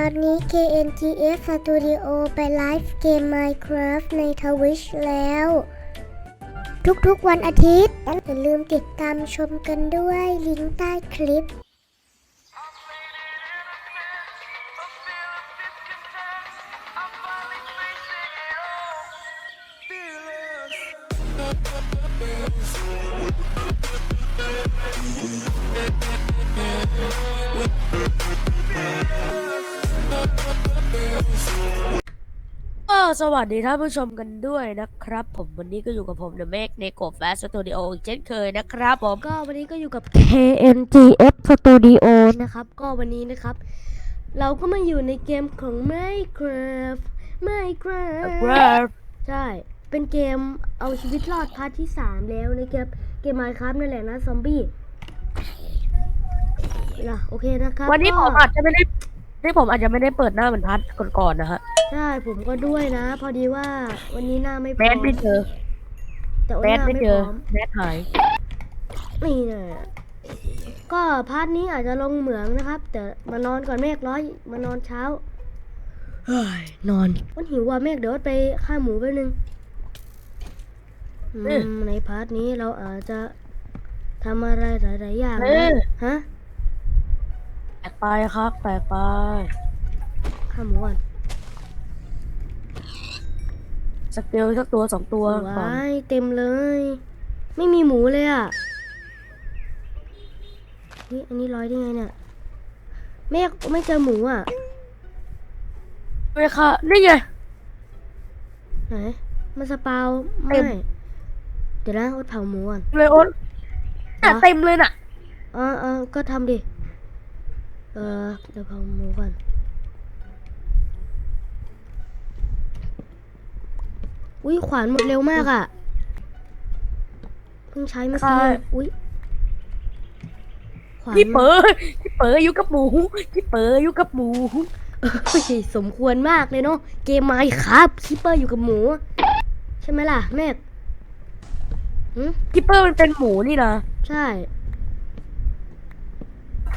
ตอนนี้ KNTF Studio ไปไลฟ์เกม Minecraft ใน Twitch แล้ว ทุกๆวันอาทิตย์ อย่าลืมติดตามชมกันด้วยลิงก์ใต้คลิป ก็สวัสดีท่านผู้ชมกันด้วยนะครับ ผมวันนี้ก็อยู่กับผมเดอะเมกในกบแฟสตูดิโออีกเช่นเคยนะครับผมก็วันนี้ก็อยู่กับ KNGF Studio นะครับ ก็วันนี้นะครับ เราก็มาอยู่ในเกมของ Minecraft Minecraft ครับใช่ เป็นเกมเอาชีวิตรอดพาร์ทที่ 3 แล้วนะครับเกม Minecraft นั่นแหละนะซอมบี้ล่ะโอเคนะครับวันนี้ก็ผมอาจจะไม่ได้ ที่ผมอาจจะไม่ได้เปิดหน้าเหมือนพัดก่อนๆนะฮะใช่ผมก็ด้วยนะ พอดีว่าวันนี้หน้าไม่พแมร้อสมไม่เจอแต่ว่าแมหสน้าไม่ไม่เจพอร้อมแมสหาย นี่นะก็พาร์ทนี้อาจจะลงเหมืองนะครับ แต่มานอนก่อนเมฆร้อยมานอนเช้าเฮ้ยนอนมันหิวว่ะเมฆเดี๋ยวไปฆ่าหมูแป๊บนึงอืมในพาร์ทนี้เราอาจจะทำอะไรหลายๆอย่างเอนะอ ฮะแปล กไปครับแปลกไปฆ่าหมูก่อนสเกลสักตัวสองตัวก่อนว้ายเต็มเลย ไม่มีหมูเลยอะเฮ้ยอันนี้ร้อยได้ไงเนี่ยเมฆไม่เจอหมูอะไม่ค่ะนี่ไงไหนมันสปาวเต็ไม่มเดี๋ยวนะอดเผาหมูก่อนเลยอ้นแต่เต็มเลยน่ะเออเออก็ทำดิ เออเดี๋ยวเผาหมูก่อนอุ้ยขวานหมดเร็วมากอะ่ะเพิ่งใช้เมื่อกี้ค่ะอุ้ยขวานพี่เป๋อพี่เป๋ออยู่กับหมูพี่เป๋ออยู่กับหมูเฮ้ยสมควรมากเลยเนาะเกมไมค์ครับคิปเปอร์อยู่กับหมู ใช่ไหมล่ะแม่หืมคิปเปอร์มันเป็นหมูนี่นะใช่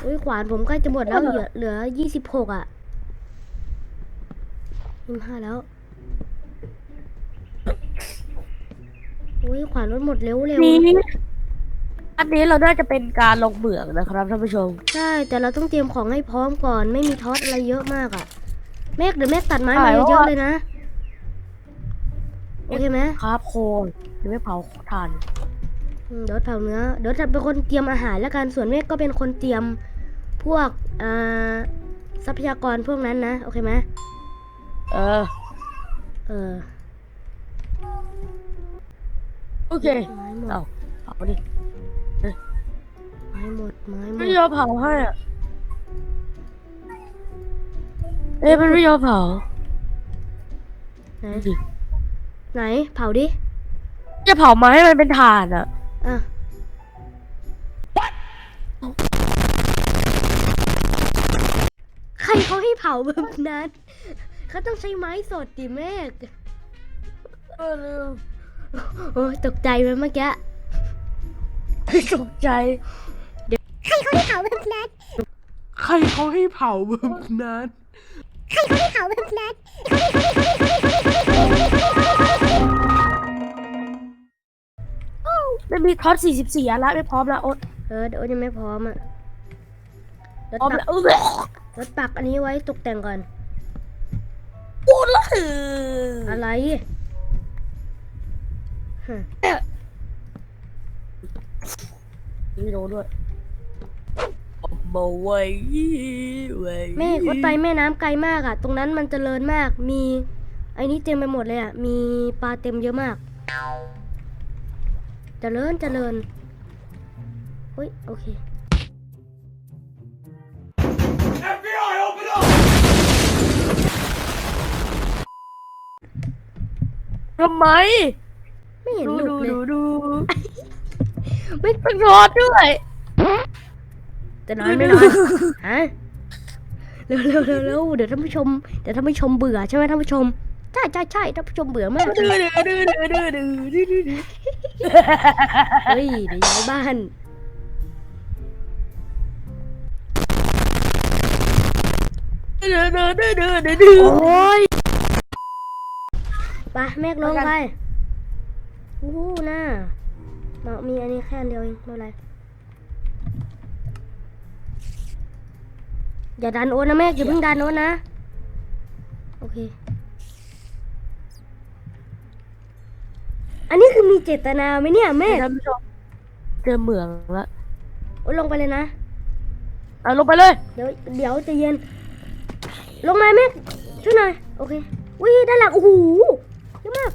อุ้ยขวานผมใกล้จะหมดแล้วเหลือเหลือยี่สิบหกอะยี่สิบห้าแล้วอุ้ยขวานลดหมดเร็วเร็วนี้อันนี้เราน่าจะเป็นการลงเหมืองนะครับท่านผู้ชม ใช่ แต่เราต้องเตรียมของให้พร้อมก่อนไม่มีทอสอะไรเยอะมากอะแม่เดี๋ยวแม่ตัดไม้ใช่มาเพราะเยอะว่าๆเลยนะ โอเคไหมครับโคนหรือไม่เผาทานอืม เดี๋ยวเผาเนื้อเดี๋ยวจะเป็นคนเตรียมอาหารแล้วกันส่วนเมฆก็เป็นคนเตรียมพวกอ่าทรัพยากรพวกนั้นนะ โอเคไหมเออ เออ โอเค ไม้หมดเอาเผาดิ ไม้หมด ไม้หมไม่ดยอมเผาให้อะ เอ้ยมันไม่ยอมเผา ไหนดิไหน เผาดิ จะเผามาให้มันเป็นถ่านอะ อะใครเขาให้เผาแบบนั้นเขาต้องใช้ไม้สดดิเมฆเออลืมโอ้ยตกใจไปเมื่อกี้ตกใจใครเขาให้เผาแบบนั้นใครเขาให้เผาแบบนั้นใครเขาให้เผาแบบนั้น มันมีท็อต44อันละไม่พร้อมละโอ๊ตเออเดี๋ยวยังไม่พร้อมอะรถพร้อมปัแล้กวเออรถปักอันนี้ไว้ตกแต่งก่อนพูดละเอออะไรฮะไม่รู้ด้วยมาไว้ไว้แม่รถไปแม่น้ำไกลมากอะ ตรงนั้นมันเจริญมาก มีไอ้นี่เต็มไปหมดเลยอะ มีปลาเต็มเยอะมาก เจริญเจริญเฮ้ยโอเคทำไม ไม่เห็นดูหนุดูกเลยดูดูไม่ต้องรอดด้วยจะนอนไม่นอนฮะเร็วเร็วเร็วเร็วเดี๋ยวท่านผู้ชมเดี๋ยวท่านผู้ชมเบื่อใช่ไหมท่านผู้ชม ใช่ใช่ใช่ท่านผู้ชมเบื่อมาก ดื้อดื้อดื้อดื้อดื้อดื้อดื้อดื้อเฮ้ยเดี๋ยวย้ายบ้านมเดือดเดือดเดือดเดือดเดือดเดือดโอ้ยไปเมฆลงไปอู้หูน่ามามีอันนี้แค่อันเดียวเองไม่เป็นไร อย่าดันโอนนะเมฆอย่าเพิ่งดันโอนนะ โอเค อันนี้คือ มีเจตนาไหมเนี่ยเมฆท่านผู้ชมเจอเหมืองแล้วโอนลงไปเลยนะ เอาลงไปเลย เดี๋ยวเดี๋ยวใจะเย็น ลงมาเมฆช่วยหน่อย โอเควิด้านหลังโอ้โหเยอะมาก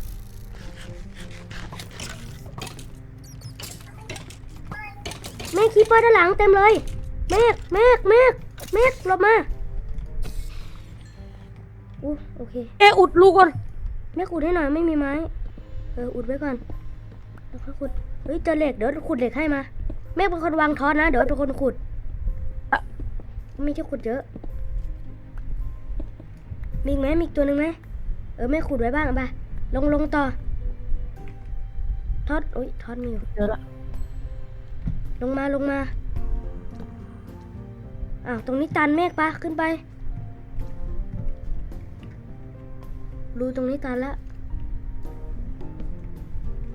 เมฆคีเปอร์ด้านหลังเต็มเลยเมฆเมฆเมฆเมฆหลบมาอู้โอเคเอะอุดรูก่อนเมฆอุดให้หน่อยไม่มีไม้ เอออุดไว้ก่อน แล้วค่อยขุดเฮ้ยเจอเหล็กเดี๋ยวขุดเหล็กให้มาเมฆเป็นคนวางท็อตนะเดี๋ยวเป็นคนขุดอะไม่ใช่ขุดเยอะ มีอีกไหมมีอีกตัวหนึ่งไหมเออแม่ขุดไว้บ้างเอาไปลงลงต่อทอดโอ้ยทอดมีอยู่เจอละลงมาลงมาอ้าวตรงนี้ตันเมฆปะขึ้นไป รูตรงนี้ตันแล้ว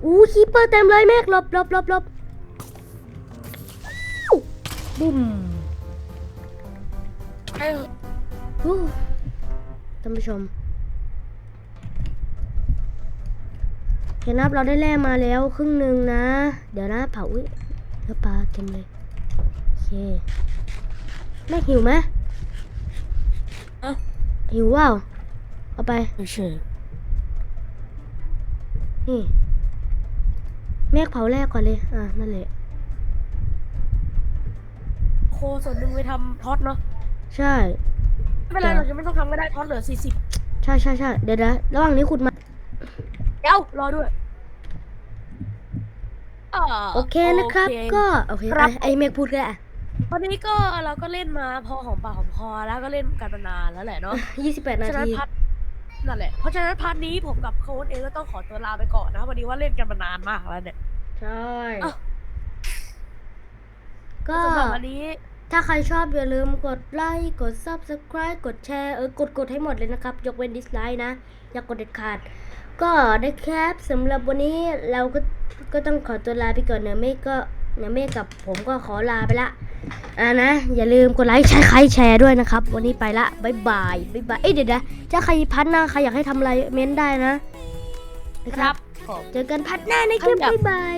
อู้คีเปอร์เต็มเลยเมฆหลบหลบหลบหลบบุ้มเอ้ยฮู้ท่านผู้ชม เห็นนับเราได้แล่มาแล้วครึ่งหนึ่งนะ เดี๋ยวนะเผาอุ้ยเนื้อปลาเต็มเลย โอเค แม่หิวไหมเอ้าหิวเปล่าเอาไปไม่ใช่นี่ แม่เผาแรกก่อนเลย อ่านั่นแหละ โคส่วนหนึ่งไปทำท็อตเนาะใช่ ไม่เป็นไรเราจะไม่ต้องทำก็ได้ท็อตเหลือสี่สิบใช่ใช่ใช่เดี๋ยวนะระหว่างนี้ขุดมาเดี๋ยวรอด้วยาโอเคนะครับ โอเก็โอเคครับ ไอไอเมฆพูดก็ได้วันนี้ก็เราก็เล่นมาพอหอมปากหอมคอแล้วก็เล่นกันมานานแล้วแหละเนาะ ยี่สิบแปดเพนาราะฉะนั้นที พัด นั่นแหละ เพราะฉะนั้นพาร์ทนี้ผมกับโค้ดเองก็ต้องขอตัวลาไปก่อนนะวันนี้ว่าเล่นกันมานานมากแล้วเนี่ย ใช่อ้าวก็สำหรับวันนี้ถ้าใครชอบอย่าลืมกดไลค์ กด subscribe กดแชร์ เออกดกดให้หมดเลยนะครับ ยกเว้นดิสไลค์นะ อย่ากดเด็ดขาด ก็นะครับสำหรับวันนี้เราก็ก็ต้องขอตัวลาไปก่อนเนอะเมฆก็เนอะเมฆกับผมก็ขอลาไปละ อ่านะอย่าลืมกดไลค์ใช้ใครแชร์ด้วยนะครับ วันนี้ไปละบายบายบายบายเอ้ยเดี๋ยวนะถ้าใครพัดหน้าใครอยากให้ทำอะไรเม้นได้นะนะครับเจอกันพัดหน้าในคลิปบายบาย